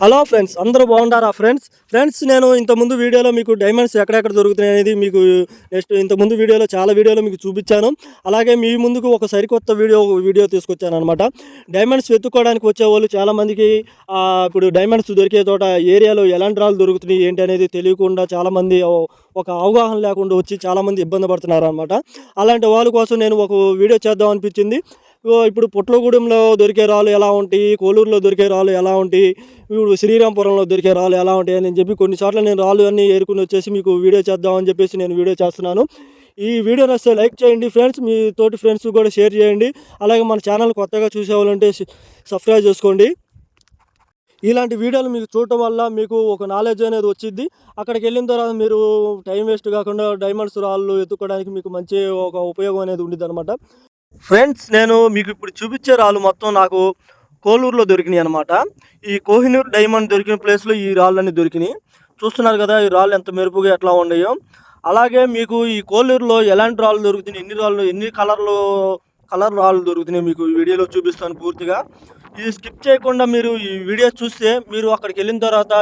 Hello friends అందరూ బాగుంటారా friends? Friends నేను ఇంతకుముందు వీడియోలో మీకు డైమండ్స్ ఎక్కడెక్కడ దొరుకుతున్నాయి అనేది మీకు నెక్స్ట్ ఇంతకుముందు వీడియోలో చాలా వీడియోలో మీకు చూపించాను. అలాగే మీ ముందుకు ఒక సరికొత్త వీడియో వీడియో తీసుకొచ్చాను అనమాట డైమండ్స్ వెతుక్కోవడానికి వచ్చే వాళ్ళు చాలామందికి ఇప్పుడు డైమండ్స్ దొరికే చోట ఏరియాలో ఎలాంటి రాళ్ళు దొరుకుతున్నాయి ఏంటి అనేది తెలియకుండా చాలామంది ఒక అవగాహన లేకుండా వచ్చి చాలామంది ఇబ్బంది పడుతున్నారు అనమాట అలాంటి వాళ్ళ కోసం నేను ఒక వీడియో చేద్దాం అనిపించింది. ఇప్పుడు పుట్లగూడెంలో దొరికే రాళ్ళు ఎలా ఉంటాయి? కోలూరులో దొరికే రాళ్ళు ఎలా ఉంటాయి? ఇప్పుడు శ్రీరాంపురంలో దొరికే రాళ్ళు ఎలా ఉంటాయి? అని చెప్పి కొన్ని నేను రాళ్ళు అన్నీ ఏరుకుని వచ్చేసి మీకు వీడియో చేద్దామని చెప్పేసి నేను వీడియో చేస్తున్నాను. ఈ వీడియో నచ్చితే లైక్ చేయండి ఫ్రెండ్స్. మీ తోటి ఫ్రెండ్స్ కూడా షేర్ చేయండి. అలాగే మన ఛానల్ కొత్తగా చూసేవాళ్ళంటే సబ్స్క్రైబ్ చేసుకోండి. ఇలాంటి వీడియోలు మీకు చూడటం వల్ల మీకు ఒక నాలెడ్జ్ అనేది వచ్చింది అక్కడికి వెళ్ళిన తర్వాత మీరు టైం వేస్ట్ కాకుండా డైమండ్స్ రాళ్ళు ఎత్తుకోవడానికి మీకు మంచి ఒక ఉపయోగం అనేది ఉండిద్ది అనమాట ఫ్రెండ్స్ నేను మీకు ఇప్పుడు చూపించే రాళ్ళు మొత్తం నాకు కోలూరులో దొరికినాయి అనమాట ఈ కోహినూర్ డైమండ్ దొరికిన ప్లేస్లో ఈ రాళ్ళన్నీ దొరికినాయి. చూస్తున్నారు కదా ఈ రాళ్ళు ఎంత మెరుపుగా ఎట్లా ఉన్నాయో. అలాగే మీకు ఈ కోలూరులో ఎలాంటి రాళ్ళు దొరుకుతున్నాయి ఎన్ని రాళ్ళు ఎన్ని కలర్లు కలర్ రాళ్ళు దొరుకుతున్నాయి మీకు ఈ వీడియోలో చూపిస్తాను పూర్తిగా. ఇది స్కిప్ చేయకుండా మీరు ఈ వీడియో చూస్తే మీరు అక్కడికి వెళ్ళిన తర్వాత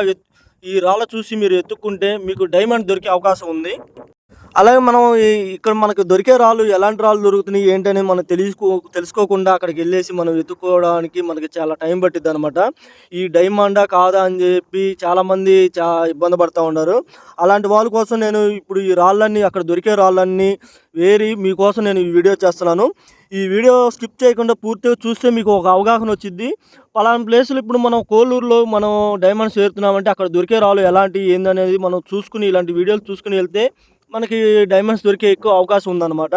ఈ రాళ్ళ చూసి మీరు ఎత్తుక్కుంటే మీకు డైమండ్ దొరికే అవకాశం ఉంది. అలాగే మనం ఇక్కడ మనకు దొరికే రాళ్ళు ఎలాంటి రాళ్ళు దొరుకుతున్నాయి ఏంటని మనం తెలుసుకో తెలుసుకోకుండా అక్కడికి వెళ్ళేసి మనం వెతుక్కోవడానికి మనకి చాలా టైం పట్టిద్ది అనమాట ఈ డైమండా కాదా అని చెప్పి చాలామంది చా ఇబ్బంది పడుతూ ఉన్నారు. అలాంటి వాళ్ళ కోసం నేను ఇప్పుడు ఈ రాళ్ళన్నీ అక్కడ దొరికే రాళ్ళన్నీ వేరి మీకోసం నేను ఈ వీడియో చేస్తున్నాను. ఈ వీడియో స్కిప్ చేయకుండా పూర్తిగా చూస్తే మీకు ఒక అవగాహన వచ్చింది పలానా ప్లేసులు ఇప్పుడు మనం కోలూరులో మనం డైమండ్స్ చేరుతున్నామంటే అక్కడ దొరికే రాళ్ళు ఎలాంటి ఏందనేది మనం చూసుకుని ఇలాంటి వీడియోలు చూసుకుని వెళ్తే మనకి డైమండ్స్ దొరికే ఎక్కువ అవకాశం ఉందన్నమాట.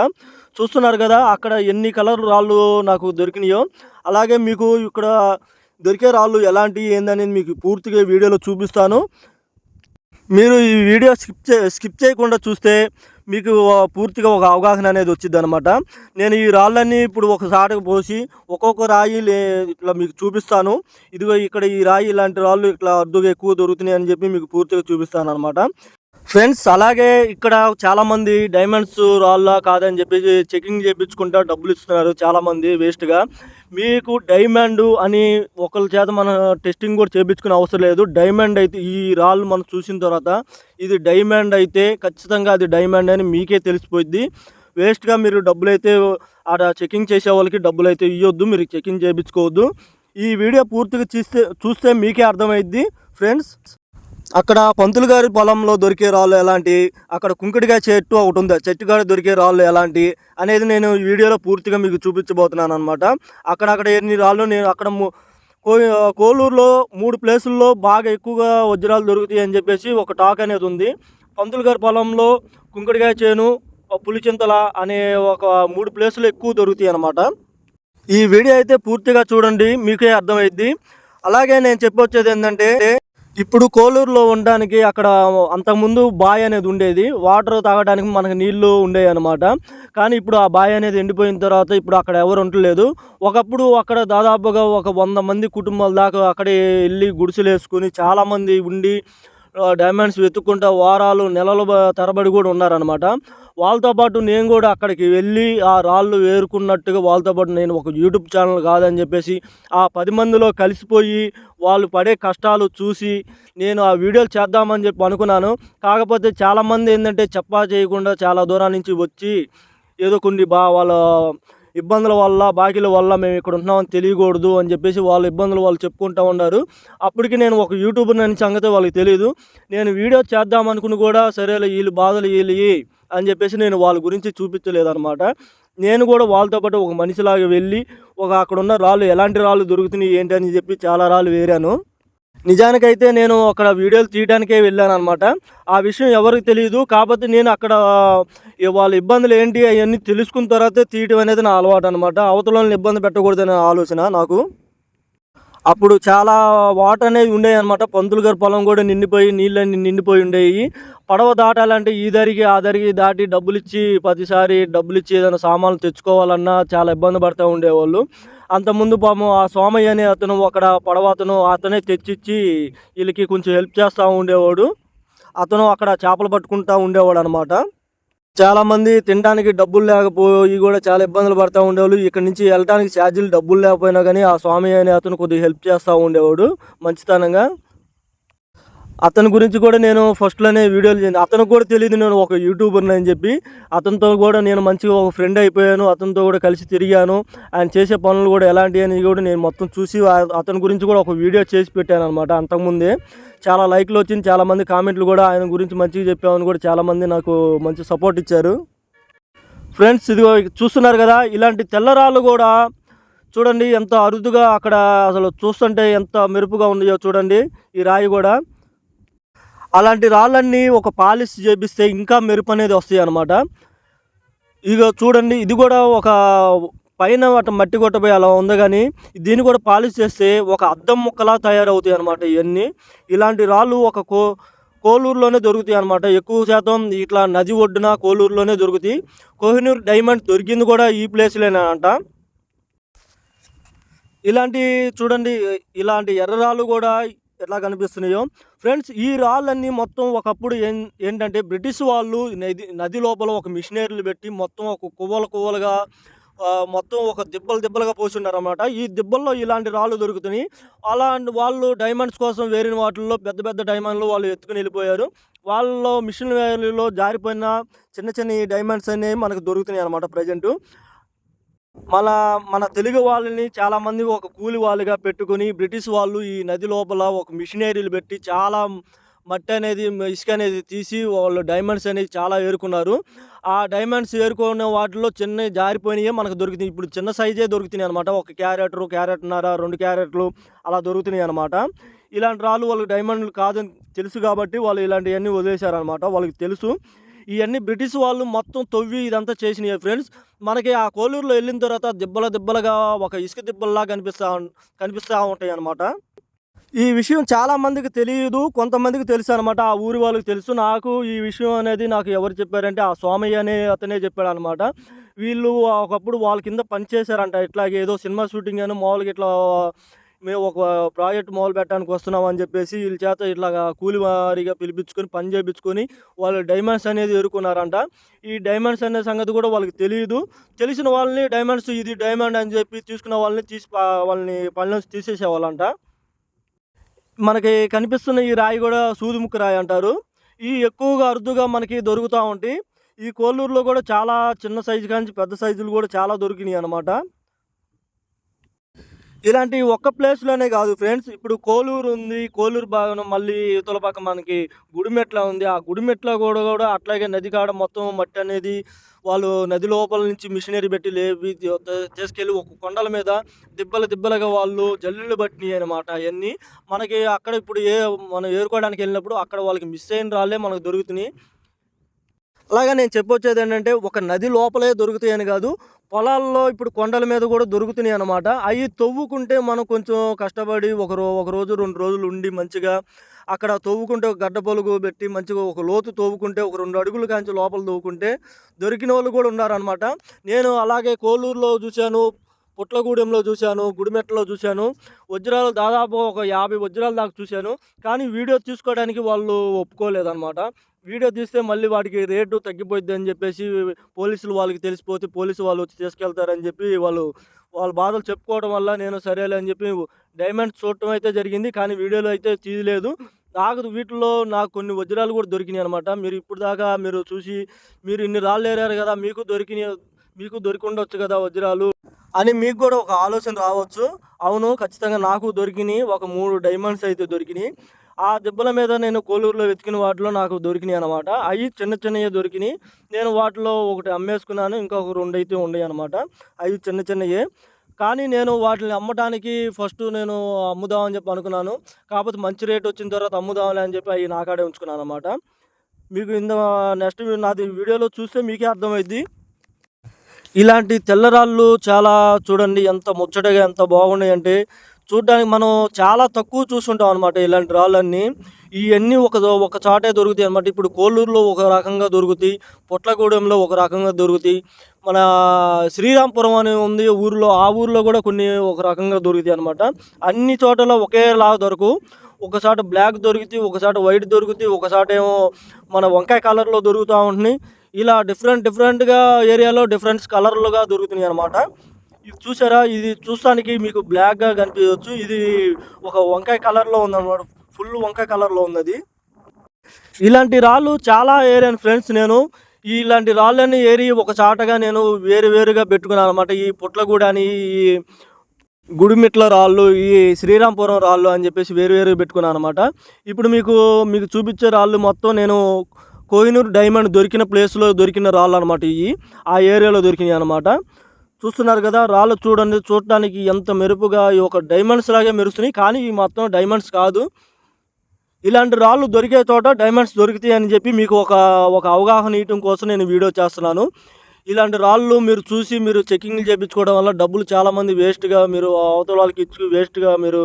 చూస్తున్నారు కదా అక్కడ ఎన్ని కలర్ రాళ్ళు నాకు దొరికినాయో. అలాగే మీకు ఇక్కడ దొరికే రాళ్ళు ఎలాంటి ఏందనేది మీకు పూర్తిగా వీడియోలో చూపిస్తాను. మీరు ఈ వీడియో స్కిప్ చే స్కిప్ చేయకుండా చూస్తే మీకు పూర్తిగా ఒక అవగాహన అనేది వచ్చింది అనమాట నేను ఈ రాళ్ళన్నీ ఇప్పుడు ఒకసారి పోసి ఒక్కొక్క రాయి లే ఇట్లా మీకు చూపిస్తాను. ఇదిగో ఇక్కడ ఈ రాయి ఇలాంటి రాళ్ళు ఇట్లా అద్దుగా ఎక్కువ దొరుకుతున్నాయి అని చెప్పి మీకు పూర్తిగా చూపిస్తాను అనమాట ఫ్రెండ్స్ అలాగే ఇక్కడ చాలామంది డైమండ్స్ రాళ్ళ కాదని చెప్పేసి చెకింగ్ చేయించుకుంటా డబ్బులు ఇస్తున్నారు చాలామంది వేస్ట్గా. మీకు డైమండ్ అని ఒకరి చేత మన టెస్టింగ్ కూడా చేయించుకునే అవసరం లేదు. డైమండ్ అయితే ఈ రాళ్ళు మనం చూసిన తర్వాత ఇది డైమండ్ అయితే ఖచ్చితంగా అది డైమండ్ అని మీకే తెలిసిపోయింది వేస్ట్గా మీరు డబ్బులు అయితే ఆడ చెకింగ్ చేసే వాళ్ళకి డబ్బులు అయితే ఇవ్వద్దు మీరు చెకింగ్ చేయించుకోవద్దు ఈ వీడియో పూర్తిగా చూస్తే చూస్తే మీకే అర్థమైద్ది. ఫ్రెండ్స్ అక్కడ పంతులు గారి పొలంలో దొరికే రాళ్ళు ఎలాంటి అక్కడ కుంకుడిగా చెట్టు ఒకటి ఉంది చెట్టు కాడ దొరికే రాళ్ళు ఎలాంటి అనేది నేను ఈ వీడియోలో పూర్తిగా మీకు చూపించబోతున్నాను అనమాట అక్కడక్కడ ఎన్ని రాళ్ళు నేను అక్కడ కోలూరులో మూడు ప్లేసుల్లో బాగా ఎక్కువగా వజ్రాలు దొరుకుతాయి అని చెప్పేసి ఒక టాక్ అనేది ఉంది. పంతులు గారి పొలంలో కుంకుడికాయ చేను పులిచింతల అనే ఒక మూడు ప్లేసులు ఎక్కువ దొరుకుతాయి అనమాట ఈ వీడియో అయితే పూర్తిగా చూడండి మీకే అర్థమైద్ది. అలాగే నేను చెప్పొచ్చేది ఏంటంటే ఇప్పుడు కోలూరులో ఉండడానికి అక్కడ అంతకుముందు బాయ్ అనేది ఉండేది. వాటర్ తాగడానికి మనకు నీళ్ళు ఉండేవి అనమాట కానీ ఇప్పుడు ఆ బాయ్ అనేది ఎండిపోయిన తర్వాత ఇప్పుడు అక్కడ ఎవరు ఉండలేదు. ఒకప్పుడు అక్కడ దాదాపుగా ఒక వంద మంది కుటుంబాల దాకా అక్కడే వెళ్ళి గుడిసెలు వేసుకుని చాలామంది ఉండి డైమండ్స్ వెతుక్కుంటా వారాలు నెలల తరబడి కూడా ఉన్నారనమాట వాళ్ళతో పాటు నేను కూడా అక్కడికి వెళ్ళి ఆ రాళ్ళు వేరుకున్నట్టుగా వాళ్ళతో పాటు నేను ఒక యూట్యూబ్ ఛానల్ కాదని చెప్పేసి ఆ పది మందిలో కలిసిపోయి వాళ్ళు పడే కష్టాలు చూసి నేను ఆ వీడియోలు చేద్దామని చెప్పి అనుకున్నాను. కాకపోతే చాలామంది ఏంటంటే చెప్పా చేయకుండా చాలా దూరం నుంచి వచ్చి ఏదో కొన్ని బా వాళ్ళ ఇబ్బందుల వల్ల బాకీల వల్ల మేము ఇక్కడ ఉంటున్నామని తెలియకూడదు అని చెప్పేసి వాళ్ళ ఇబ్బందులు వాళ్ళు చెప్పుకుంటూ ఉన్నారు. అప్పటికి నేను ఒక యూట్యూబర్ అని సంగతి వాళ్ళకి తెలియదు నేను వీడియో చేద్దామనుకుని కూడా సరేలే వీళ్ళు బాధలు వీళ్ళు అని చెప్పేసి నేను వాళ్ళ గురించి చూపించలేదన్నమాట. నేను కూడా వాళ్ళతో పాటు ఒక మనిషిలాగా వెళ్ళి ఒక అక్కడ ఉన్న రాళ్ళు ఎలాంటి రాళ్ళు దొరుకుతున్నాయి ఏంటి అని చెప్పి చాలా రాళ్ళు వేరాను. నిజానికైతే నేను అక్కడ వీడియోలు తీయడానికే వెళ్ళాను అనమాట ఆ విషయం ఎవరికి తెలియదు కాకపోతే నేను అక్కడ వాళ్ళ ఇబ్బందులు ఏంటి అవన్నీ తెలుసుకున్న తర్వాతే తీయటం అనేది నా అలవాటు అనమాట అవతల ఇబ్బంది పెట్టకూడదనే ఆలోచన నాకు. అప్పుడు చాలా వాటర్ అనేది ఉండేవి అనమాట పంతులు గారి పొలం కూడా నిండిపోయి నీళ్ళని నిండిపోయి ఉండేవి. పడవ దాటాలంటే ఈ దరికి ఆ దరికి దాటి డబ్బులు ఇచ్చి ప్రతిసారి డబ్బులు ఇచ్చి ఏదైనా సామాన్లు తెచ్చుకోవాలన్నా చాలా ఇబ్బంది పడుతూ ఉండేవాళ్ళు. అంతకుముందు పాము ఆ సోమయ్య అనే అతను అక్కడ పడవ అతను అతనే తెచ్చిచ్చి వీళ్ళకి కొంచెం హెల్ప్ చేస్తూ ఉండేవాడు. అతను అక్కడ చేపలు పట్టుకుంటూ ఉండేవాడు అనమాట చాలా మంది తినడానికి డబ్బులు లేకపోయి కూడా చాలా ఇబ్బందులు పడతా ఉండేవాళ్ళు. ఇక్కడ నుంచి వెళ్ళడానికి ఛార్జీలు డబ్బులు లేకపోయినా కానీ ఆ స్వామి అనే అతను కొద్దిగా హెల్ప్ చేస్తూ ఉండేవాడు. మంచితనంగా. అతని గురించి కూడా నేను ఫస్ట్లోనే వీడియోలు చేయండి అతనికి కూడా తెలియదు నేను ఒక యూట్యూబర్ని అని చెప్పి. అతనితో కూడా నేను మంచిగా ఒక ఫ్రెండ్ అయిపోయాను అతనితో కూడా కలిసి తిరిగాను. ఆయన చేసే పనులు కూడా ఎలాంటి అని కూడా నేను మొత్తం చూసి అతని గురించి కూడా ఒక వీడియో చేసి పెట్టాను అనమాట అంతకుముందే. చాలా లైక్లు వచ్చింది చాలామంది కామెంట్లు కూడా ఆయన గురించి మంచిగా చెప్పామని కూడా చాలామంది నాకు మంచి సపోర్ట్ ఇచ్చారు. ఫ్రెండ్స్ ఇదిగో చూస్తున్నారు కదా ఇలాంటి తెల్లరాళ్ళు కూడా చూడండి ఎంత అరుదుగా అక్కడ అసలు చూస్తుంటే ఎంత మెరుపుగా ఉన్నాయో చూడండి ఈ రాయి కూడా. అలాంటి రాళ్ళన్నీ ఒక పాలిష్ చేపిస్తే ఇంకా మెరుపు అనేది వస్తాయి అన్నమాట. ఇక చూడండి ఇది కూడా ఒక పైన అటు మట్టి కొట్టబోయి అలా ఉంది కానీ దీన్ని కూడా పాలిష్ చేస్తే ఒక అద్దం ముక్కలా తయారవుతాయి అనమాట ఇవన్నీ ఇలాంటి రాళ్ళు ఒక కో కోలూరులోనే దొరుకుతాయి అనమాట ఎక్కువ శాతం ఇట్లా నది ఒడ్డున కోలూరులోనే దొరుకుతాయి. కోహినూర్ డైమండ్ దొరికింది కూడా ఈ ప్లేస్లోనే ఇలాంటి చూడండి ఇలాంటి ఎర్ర రాళ్ళు కూడా ఎట్లా కనిపిస్తున్నాయో. ఫ్రెండ్స్ ఈ రాళ్ళన్నీ మొత్తం ఒకప్పుడు ఏం ఏంటంటే బ్రిటిష్ వాళ్ళు నది నది లోపల ఒక మిషనరీలు పెట్టి మొత్తం ఒక కువ్వలు కువ్వలుగా మొత్తం ఒక దిబ్బలు దిబ్బలుగా పోసున్నారు అనమాట ఈ దిబ్బల్లో ఇలాంటి రాళ్ళు దొరుకుతున్నాయి. అలాంటి వాళ్ళు డైమండ్స్ కోసం వేరిన వాటిల్లో పెద్ద పెద్ద డైమండ్లు వాళ్ళు ఎత్తుకుని వెళ్ళిపోయారు. వాళ్ళలో మిషన్ వేర్లలో జారిపోయిన చిన్న చిన్న డైమండ్స్ అనేవి మనకు దొరుకుతున్నాయి అనమాట ప్రజెంటు. మన మన తెలుగు వాళ్ళని చాలామంది ఒక కూలి వాళ్ళుగా పెట్టుకొని బ్రిటిష్ వాళ్ళు ఈ నది లోపల ఒక మిషనరీలు పెట్టి చాలా మట్టి అనేది ఇసుక అనేది తీసి వాళ్ళు డైమండ్స్ అనేది చాలా ఏరుకున్నారు. ఆ డైమండ్స్ ఏరుకున్న వాటిలో చిన్న జారిపోయినాయే మనకు దొరుకుతాయి ఇప్పుడు చిన్న సైజే దొరుకుతున్నాయి అనమాట ఒక క్యారెట్ క్యారెట్న్నర రెండు క్యారెట్లు అలా దొరుకుతున్నాయి అనమాట ఇలాంటి రాళ్ళు వాళ్ళకి డైమండ్లు కాదని తెలుసు కాబట్టి వాళ్ళు ఇలాంటివన్నీ వదిలేశారనమాట వాళ్ళకి తెలుసు. ఇవన్నీ బ్రిటిష్ వాళ్ళు మొత్తం తవ్వి ఇదంతా చేసినాయి ఫ్రెండ్స్. మనకి ఆ కోలూరులో వెళ్ళిన తర్వాత దిబ్బల దిబ్బలుగా ఒక ఇసుక దిబ్బల్లా కనిపిస్తా కనిపిస్తూ ఉంటాయి అన్నమాట ఈ విషయం చాలామందికి తెలియదు కొంతమందికి తెలుసు అనమాట ఆ ఊరి వాళ్ళకి తెలుసు. నాకు ఈ విషయం అనేది నాకు ఎవరు చెప్పారంటే ఆ స్వామయ్య అనే అతనే చెప్పాడు అనమాట వీళ్ళు ఒకప్పుడు వాళ్ళ కింద పనిచేశారంట ఇట్లాగే ఏదో సినిమా షూటింగ్ అని మామూలుగా ఇట్లా మేము ఒక ప్రాజెక్ట్ మొదలు పెట్టడానికి వస్తున్నాం అని చెప్పేసి వీళ్ళ చేత ఇట్లాగా కూలి వారిగా పిలిపించుకొని పని చేయించుకొని వాళ్ళు డైమండ్స్ అనేది ఎరుకున్నారంట ఈ డైమండ్స్ అనే సంగతి కూడా వాళ్ళకి తెలియదు. తెలిసిన వాళ్ళని డైమండ్స్ ఇది డైమండ్ అని చెప్పి తీసుకున్న వాళ్ళని తీసి వాళ్ళని పని నుంచి తీసేసేవాళ్ళంట. మనకి కనిపిస్తున్న ఈ రాయి కూడా సూదుముఖ రాయి అంటారు. ఈ ఎక్కువగా అరుదుగా మనకి దొరుకుతూ ఉంటాయి ఈ కోల్లూరులో కూడా చాలా చిన్న సైజు కానీ పెద్ద సైజులు కూడా చాలా దొరికినాయి అనమాట ఇలాంటి ఒక్క ప్లేస్లోనే కాదు ఫ్రెండ్స్ ఇప్పుడు కోలూరు ఉంది కోలూరు భాగం మళ్ళీ ఇవతల మనకి గుడిమెట్ల ఉంది. ఆ గుడిమెట్ల కూడా కూడా అట్లాగే నది కాడ మొత్తం మట్టి అనేది వాళ్ళు నది లోపల నుంచి మిషనరీ పెట్టి లేవి తీసుకెళ్ళి ఒక కొండల మీద దిబ్బలు దిబ్బలుగా వాళ్ళు జల్లులు పట్టినాయి అనమాట అవన్నీ మనకి అక్కడ ఇప్పుడు ఏ మనం ఏరుకోవడానికి వెళ్ళినప్పుడు అక్కడ వాళ్ళకి మిస్ అయిన రాళ్ళే మనకు దొరుకుతున్నాయి. అలాగే నేను చెప్పొచ్చేది ఏంటంటే ఒక నది లోపలే దొరుకుతాయని కాదు పొలాల్లో ఇప్పుడు కొండల మీద కూడా దొరుకుతున్నాయి అనమాట అవి తవ్వుకుంటే మనం కొంచెం కష్టపడి ఒక రో ఒక రోజు రెండు రోజులు ఉండి మంచిగా అక్కడ తవ్వుకుంటే ఒక గడ్డ పొలుగు పెట్టి మంచిగా ఒక లోతు తవ్వుకుంటే ఒక రెండు అడుగులు కాంచి లోపల తవ్వుకుంటే దొరికిన వాళ్ళు కూడా ఉన్నారనమాట నేను అలాగే కోలూరులో చూశాను పుట్లగూడెంలో చూశాను గుడిమెట్టలో చూశాను వజ్రాలు దాదాపు ఒక యాభై వజ్రాలు దాకా చూశాను. కానీ వీడియో తీసుకోవడానికి వాళ్ళు ఒప్పుకోలేదన్నమాట. వీడియో తీస్తే మళ్ళీ వాటికి రేటు తగ్గిపోద్ది అని చెప్పేసి పోలీసులు వాళ్ళకి తెలిసిపోతే పోలీసు వాళ్ళు వచ్చి తీసుకెళ్తారని చెప్పి వాళ్ళు వాళ్ళ బాధలు చెప్పుకోవడం వల్ల నేను సరేలే అని చెప్పి డైమండ్స్ చూడటం అయితే జరిగింది కానీ వీడియోలో అయితే తీయలేదు నాకు వీటిలో నాకు కొన్ని వజ్రాలు కూడా దొరికినాయి అనమాట మీరు ఇప్పుడు దాకా మీరు చూసి మీరు ఇన్ని రాళ్ళు ఏరారు కదా మీకు దొరికినాయి మీకు దొరికి ఉండొచ్చు కదా వజ్రాలు అని మీకు కూడా ఒక ఆలోచన రావచ్చు. అవును ఖచ్చితంగా నాకు దొరికినాయి. ఒక మూడు డైమండ్స్ అయితే దొరికినాయి. ఆ దెబ్బల మీద నేను కోలూరులో వెతికిన వాటిలో నాకు దొరికినాయి అనమాట అవి చిన్న చిన్నవి దొరికినాయి. నేను వాటిలో ఒకటి అమ్మేసుకున్నాను ఇంకొక రెండు అయితే ఉన్నాయి అనమాట అవి చిన్న చిన్నవి కానీ నేను వాటిని అమ్మటానికి ఫస్ట్ నేను అమ్ముదామని చెప్పి అనుకున్నాను. కాకపోతే మంచి రేట్ వచ్చిన తర్వాత అమ్ముదాంలే అని చెప్పి అవి నాకాడే ఉంచుకున్నాను అనమాట మీకు ఇంత నెక్స్ట్ నాది వీడియోలో చూస్తే మీకే అర్థమైద్ది. ఇలాంటి తెల్లరాళ్ళు చాలా చూడండి ఎంత ముచ్చటగా ఎంత బాగున్నాయి అంటే చూడ్డానికి మనం చాలా తక్కువ చూసుంటాం అనమాట ఇలాంటి రాళ్ళన్నీ. ఇవన్నీ ఒక ఒక చాటే దొరుకుతాయి అనమాట ఇప్పుడు కోల్లూరులో ఒక రకంగా దొరుకుతాయి పొట్లగూడెంలో ఒక రకంగా దొరుకుతాయి. మన శ్రీరాంపురం అనే ఉంది ఊరిలో ఆ ఊరిలో కూడా కొన్ని ఒక రకంగా దొరుకుతాయి అనమాట అన్ని చోట్ల ఒకేలాగా దొరకవు ఒకసాట బ్లాక్ దొరుకుతాయి ఒకసారి వైట్ దొరుకుతాయి ఒకసారి ఏమో మన వంకాయ కలర్లో దొరుకుతూ ఉంటున్నాయి. ఇలా డిఫరెంట్ డిఫరెంట్గా ఏరియాలో డిఫరెంట్ కలర్లుగా దొరుకుతున్నాయి అనమాట ఇది చూసారా? ఇది చూస్తానికి మీకు బ్లాక్గా కనిపించవచ్చు. ఇది ఒక వంకాయ కలర్లో ఉందన్నమాట. ఫుల్ వంకాయ కలర్లో ఉన్నది. ఇలాంటి రాళ్ళు చాలా ఏరియాను ఫ్రెండ్స్ నేను. ఇలాంటి రాళ్ళని ఏరి ఒక చాటగా నేను వేరు వేరుగా పెట్టుకున్నాను అనమాట ఈ పుట్లగూడని ఈ గుడిమిట్ల రాళ్ళు ఈ శ్రీరాంపురం రాళ్ళు అని చెప్పేసి వేరు వేరుగా పెట్టుకున్నాను అనమాట ఇప్పుడు మీకు మీకు చూపించే రాళ్ళు మొత్తం నేను కోహినూర్ డైమండ్ దొరికిన ప్లేస్లో దొరికిన రాళ్ళు అనమాట ఇవి. ఆ ఏరియాలో దొరికినాయి అనమాట చూస్తున్నారు కదా రాళ్ళు చూడండి చూడటానికి ఎంత మెరుపుగా ఈ ఒక డైమండ్స్ లాగే మెరుస్తున్నాయి. కానీ ఇవి మొత్తం డైమండ్స్ కాదు. ఇలాంటి రాళ్ళు దొరికే చోట డైమండ్స్ దొరుకుతాయి అని చెప్పి మీకు ఒక ఒక అవగాహన ఇవ్వడం కోసం నేను వీడియో చేస్తున్నాను. ఇలాంటి రాళ్ళు మీరు చూసి మీరు చెకింగ్లు చేయించుకోవడం వల్ల డబ్బులు చాలామంది వేస్ట్గా మీరు అవతల వాళ్ళకి ఇచ్చి వేస్ట్గా మీరు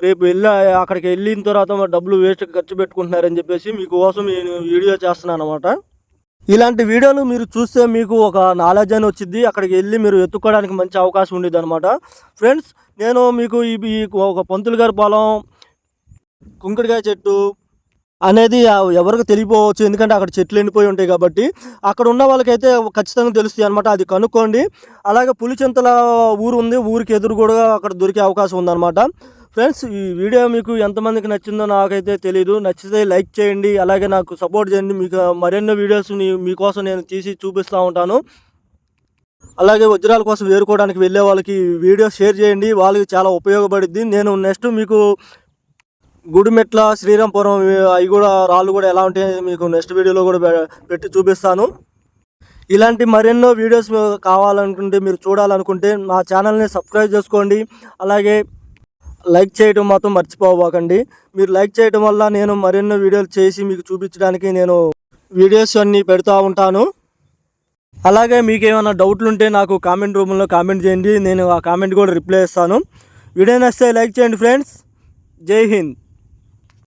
రేపు వెళ్ళి అక్కడికి వెళ్ళిన తర్వాత డబ్బులు వేస్ట్గా ఖర్చు పెట్టుకుంటున్నారని చెప్పేసి మీకోసం నేను వీడియో చేస్తున్నాను అనమాట ఇలాంటి వీడియోలు మీరు చూస్తే మీకు ఒక నాలెడ్జ్ అని వచ్చింది అక్కడికి వెళ్ళి మీరు ఎత్తుకోవడానికి మంచి అవకాశం ఉండేది అనమాట ఫ్రెండ్స్ నేను మీకు ఈ ఒక పంతులు గారి పొలం కుంకుడికాయ చెట్టు అనేది ఎవరికి తెలియపోవచ్చు. ఎందుకంటే అక్కడ చెట్లు ఎండిపోయి ఉంటాయి కాబట్టి. అక్కడ ఉన్న వాళ్ళకైతే ఖచ్చితంగా తెలుస్తాయి అనమాట అది కనుక్కోండి. అలాగే పులిచింతల ఊరు ఉంది. ఊరికి ఎదురు కూడా అక్కడ దొరికే అవకాశం ఉందన్నమాట. ఫ్రెండ్స్ ఈ వీడియో మీకు ఎంతమందికి నచ్చిందో నాకైతే తెలియదు నచ్చితే లైక్ చేయండి అలాగే నాకు సపోర్ట్ చేయండి. మీకు మరెన్నో వీడియోస్ మీకోసం నేను తీసి చూపిస్తూ ఉంటాను. అలాగే వజ్రాల కోసం వేరుకోవడానికి వెళ్ళే వాళ్ళకి వీడియో షేర్ చేయండి. వాళ్ళకి చాలా ఉపయోగపడుద్ది. నేను నెక్స్ట్ మీకు గుడిమెట్ల శ్రీరాంపురం అవి కూడా రాళ్ళు కూడా ఎలా ఉంటాయి మీకు నెక్స్ట్ వీడియోలో కూడా పెట్టి చూపిస్తాను. ఇలాంటి మరెన్నో వీడియోస్ కావాలనుకుంటే మీరు చూడాలనుకుంటే నా ఛానల్ని సబ్స్క్రైబ్ చేసుకోండి. అలాగే లైక్ చేయడం మాత్రం మర్చిపోబోకండి మీరు లైక్ చేయడం వల్ల నేను మరెన్నో వీడియోలు చేసి మీకు చూపించడానికి నేను వీడియోస్ అన్నీ పెడతా ఉంటాను. అలాగే మీకు ఏమైనా డౌట్లు ఉంటే నాకు కామెంట్ రూమ్లో కామెంట్ చేయండి. నేను ఆ కామెంట్ కూడా రిప్లై ఇస్తాను. వీడియో నచ్చితే లైక్ చేయండి ఫ్రెండ్స్. జై హింద్.